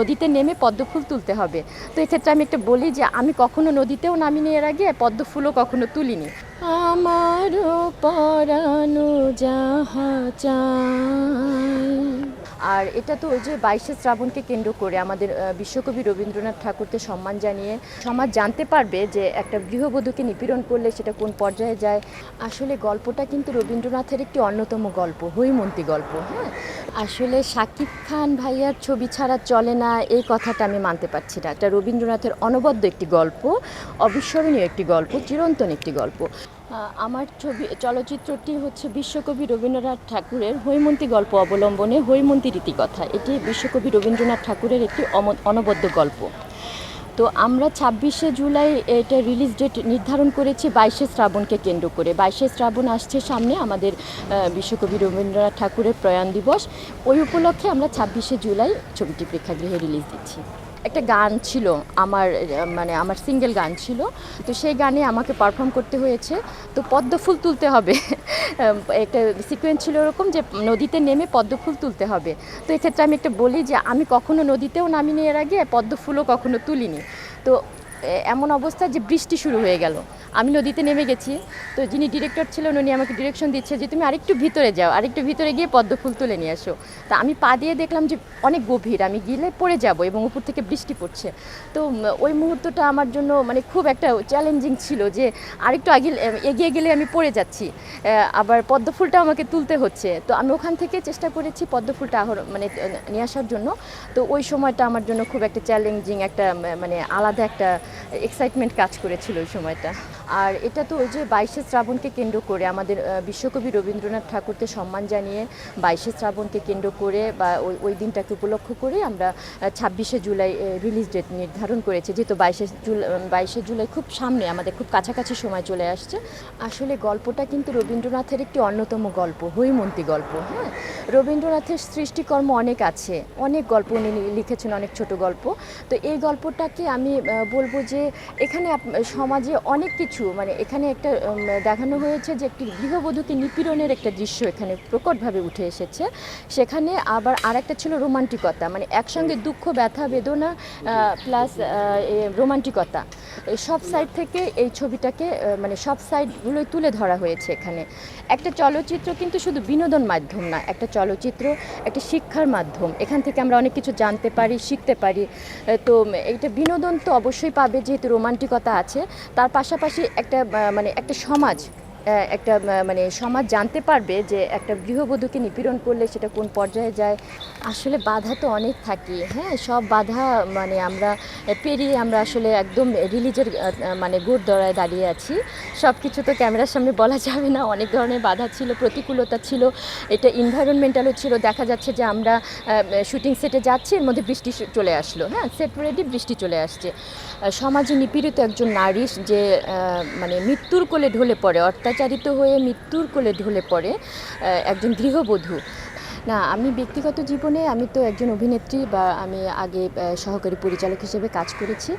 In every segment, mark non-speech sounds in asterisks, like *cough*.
নদীতে নেমে পদ্ম ফুল তুলতে হবে। তো এক্ষেত্রে আমি একটা বলি যে, আমি কখনো নদীতেও নামিনি এর আগে, পদ্ম ফুলও কখনো তুলিনি। আমার পরানো যাহা চায় আর এটা তো ওই যে বাইশে শ্রাবণকে কেন্দ্র করে আমাদের বিশ্বকবি রবীন্দ্রনাথ ঠাকুরকে সম্মান জানিয়ে সমাজ জানতে পারবে যে একটা গৃহবধূকে নিপীড়ন করলে সেটা কোন পর্যায়ে যায়। আসলে গল্পটা কিন্তু রবীন্দ্রনাথের একটি অন্যতম গল্প, হৈমন্তী গল্প হ্যাঁ? আসলে শাকিব খান ভাইয়ার ছবি ছাড়া চলে না, এই কথাটা আমি মানতে পারছি না। এটা রবীন্দ্রনাথের অনবদ্য একটি গল্প, অবিস্মরণীয় একটি গল্প, চিরন্তন একটি গল্প। আমার ছবি, চলচ্চিত্রটি হচ্ছে বিশ্বকবি রবীন্দ্রনাথ ঠাকুরের হৈমন্তী গল্প অবলম্বনে হৈমন্তী রীতিকথা। এটি বিশ্বকবি রবীন্দ্রনাথ ঠাকুরের একটি অনবদ্য গল্প। তো আমরা ছাব্বিশে জুলাই এটা রিলিজ ডেট নির্ধারণ করেছি বাইশে শ্রাবণকে কেন্দ্র করে। বাইশে শ্রাবণ আসছে সামনে আমাদের বিশ্বকবি রবীন্দ্রনাথ ঠাকুরের প্রয়াণ দিবস। ওই উপলক্ষে আমরা ছাব্বিশে জুলাই ছবিটি প্রেক্ষাগৃহে রিলিজ দিচ্ছি। একটা গান ছিল, আমার মানে আমার সিঙ্গেল গান ছিল। তো সেই গানে আমাকে পারফর্ম করতে হয়েছে। তো পদ্ম ফুল তুলতে হবে। *laughs* একটা সিকোয়েন্স ছিল ওরকম যে নদীতে নেমে পদ্ম ফুল তুলতে হবে। তো এক্ষেত্রে আমি একটা বলি যে, আমি কখনো নদীতেও নামিনি এর আগে, পদ্ম ফুলও কখনো তুলিনি। তো এমন অবস্থা যে বৃষ্টি শুরু হয়ে গেল। আমি নদীতে নেমে গেছি। তো যিনি ডিরেক্টর ছিলেন, উনি আমাকে ডিরেকশন দিচ্ছে যে, তুমি আরেকটু ভিতরে যাও, আরেকটু ভিতরে গিয়ে পদ্ম ফুল তুলে নিয়ে আসো। তা আমি পা দিয়ে দেখলাম যে, অনেক গভীর। আমি গেলে পড়ে যাব এবং উপর থেকে বৃষ্টি পড়ছে। তো ওই মুহূর্তটা আমার জন্য মানে খুব একটা চ্যালেঞ্জিং ছিল যে, আরেকটু আগে এগিয়ে গেলে আমি পড়ে যাচ্ছি। আবার পদ্ম ফুলটা আমাকে তুলতে হচ্ছে। তো আমি ওখান থেকে চেষ্টা করেছি পদ্ম ফুলটা মানে নিয়ে আসার জন্য। তো ওই সময়টা আমার জন্য খুব একটা চ্যালেঞ্জিং একটা মানে আলাদা একটা এক্সাইটমেন্ট কাজ করেছিল ওই সময়টা। আর এটা তো ওই যে বাইশে শ্রাবণকে কেন্দ্র করে আমাদের বিশ্বকবি রবীন্দ্রনাথ ঠাকুরকে সম্মান জানিয়ে বাইশে শ্রাবণকে কেন্দ্র করে বা ওই ওই দিনটাকে উপলক্ষ করে আমরা ছাব্বিশে জুলাই রিলিজ ডেট নির্ধারণ করেছি, যেহেতু বাইশে জুলাই বাইশে জুলাই খুব সামনে, আমাদের খুব কাছাকাছি সময় চলে আসছে। আসলে গল্পটা কিন্তু রবীন্দ্রনাথের একটি অন্যতম গল্প, হৈমন্তী গল্প হ্যাঁ? রবীন্দ্রনাথের সৃষ্টিকর্ম অনেক আছে, অনেক গল্প উনি লিখেছেন, অনেক ছোট গল্প। তো এই গল্পটাকে আমি বলব যে এখানে সমাজে অনেক কিছু মানে এখানে একটা দেখানো হয়েছে যে একটি গৃহবধূকে নিপীড়নের একটা দৃশ্য এখানে প্রকটভাবে উঠে এসেছে। সেখানে আবার আরেকটা ছিল রোমান্টিকতা মানে একসঙ্গে দুঃখ ব্যথা বেদনা প্লাস রোমান্টিকতা। এই সব সাইড থেকে এই ছবিটাকে মানে সব সাইডগুলোই তুলে ধরা হয়েছে এখানে। একটা চলচ্চিত্র কিন্তু শুধু বিনোদন মাধ্যম না, একটা চলচ্চিত্র, একটা শিক্ষার মাধ্যম। এখান থেকে আমরা অনেক কিছু জানতে পারি, শিখতে পারি। তো এটা বিনোদন তো অবশ্যই পাবে যেহেতু রোমান্টিকতা আছে। তার পাশাপাশি একটা মানে একটা সমাজ একটা মানে সমাজ জানতে পারবে যে একটা গৃহবধূকে নিপীড়ন করলে সেটা কোন পর্যায়ে যায়। আসলে বাধা তো অনেক থাকে হ্যাঁ? সব বাধা মানে আমরা পেরিয়ে আমরা আসলে একদম রিলিজের মানে গোড় দড়ায় দাঁড়িয়ে আছি। সব কিছু তো ক্যামেরার সামনে বলা যাবে না, অনেক ধরনের বাধা ছিল, প্রতিকূলতা ছিল, এটা ইনভায়রনমেন্টালও ছিল। দেখা যাচ্ছে যে আমরা শুটিং সেটে যাচ্ছি, এর মধ্যে বৃষ্টি চলে আসলো হ্যাঁ? সেট রেডি বৃষ্টি চলে আসছে। সমাজে নিপীড়িত একজন নারী যে মানে মৃত্যুর কোলে ঢলে পড়ে অত্যাচারিত হয়ে মৃত্যুর কোলে ঢলে পড়ে একজন গৃহবধূ। না, আমি ব্যক্তিগত জীবনে আমি তো একজন অভিনেত্রী বা আমি আগে সহকারী পরিচালক হিসেবে কাজ করেছি।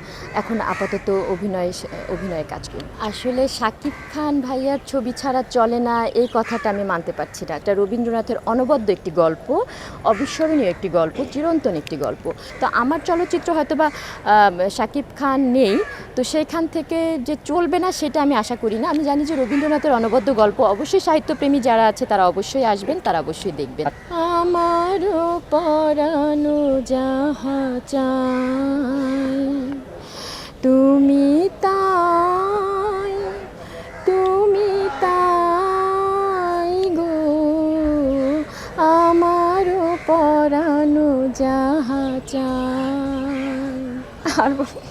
এখন আপাতত অভিনয়, অভিনয়ে কাজ করি। আসলে শাকিব খান ভাইয়ার ছবি ছাড়া চলে না, এই কথাটা আমি মানতে পারছি না। এটা রবীন্দ্রনাথের অনবদ্য একটি গল্প, অবিস্মরণীয় একটি গল্প, চিরন্তন একটি গল্প। তো আমার চলচ্চিত্র হয়তো বা শাকিব খান নেই তো সেইখান থেকে যে চলবে না সেটা আমি আশা করি না। আমি জানি যে রবীন্দ্রনাথের অনবদ্য গল্প অবশ্যই সাহিত্যপ্রেমী যারা আছে তারা অবশ্যই আসবেন তারা অবশ্যই দেখবেন। আমার পরানো যাহা চায় তুমি তাই তুমি তাই গো। আমারও পরানো যাহা চায় আর বল-